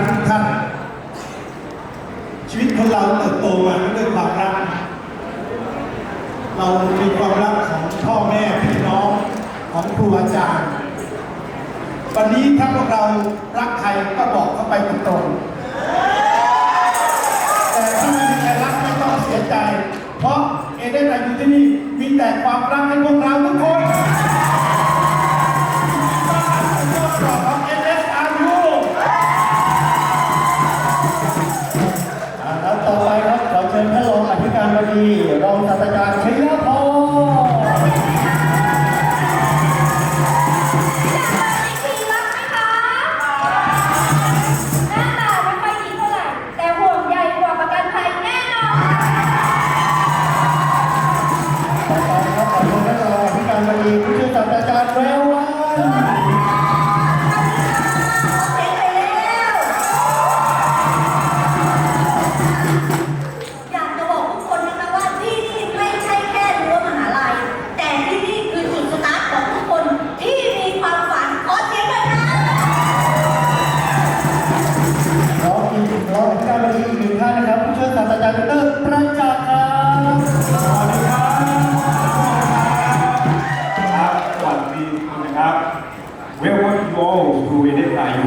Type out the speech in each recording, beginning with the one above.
ักทุกท่าน ชีวิตคนเราเติบโตมาด้วยความรัก เรามีความรักของพ่อแม่พี่น้องของครูอาจารย์ วันนี้ถ้าพวกเรารักใครก็บอกเข้าไปตรงๆแต่ถ้าไม่มีใครรักไม่ต้องเสียใจ เพราะเอเดนอายุที่นี่มีแต่ความรักให้พวกเราทุกคน บดี ดรประจักษ์ครับสวัสดีครับครับสวัสดีนะครับ Welcome you all to NSIU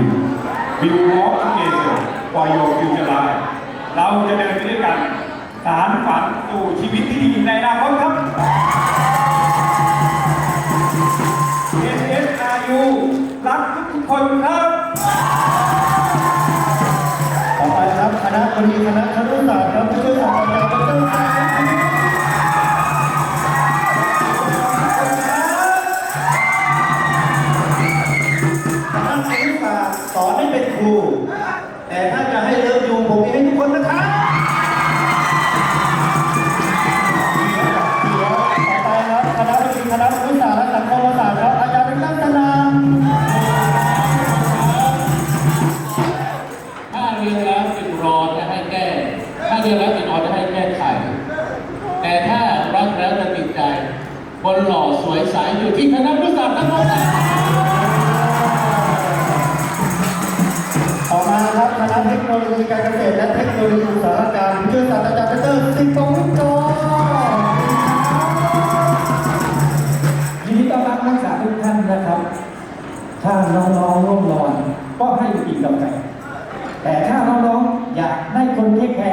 We walk together for your future life เราจะเดินไปด้วยกัน สารฝันสู่ชีวิตที่ดีในอนาคตครับ NSIU รักทุกคนครับ ณะบดีคณะครุศาสตร์ครับผู้ช่วยศาสตราจารย์ดรแสงท่านครุศาสตร์สอนให้เป็นครู แต่ถ้าจะให้เลิฟยูผมมีให้ทุกคนนะครับต่อไปครับคณะบดีคณะครุศาสตร์และสังค เรียนแล้วเป็นรอจะให้แก้ไข แต่ถ้ารักแล้วจะติดใจคนหล่อสวยใสอยู่ที่คณะพุทธศาสตร์ทั้งหมดนะต่อมาครับคณะเทคโนโลยีการเกษตรและเทคโนโลยีอุตสาหกรรมผู้ช่วยศาสตราจารย์ดรสิงห์ปวิทรยินดีต้อนรับนักศึกษาทุกท่านนะครับ ถ้าน้องๆร่วมนอนก็ให้กินกาแฟแต่ถ้าน้องๆอยากได้คนเทคแคร์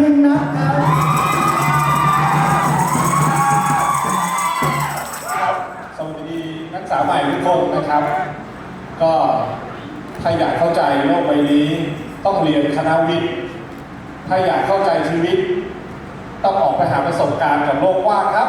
จารย์คณินนะครับครับสวัสดีนักศึกษาใหม่ทุกคนนะครับ ก็ถ้าอยากเข้าใจโลกใบนี้ ต้องเรียนคณะวิทย์ ถ้าอยากเข้าใจชีวิต ต้องออกไปหาประสบการณ์กับโลกกว้างครับ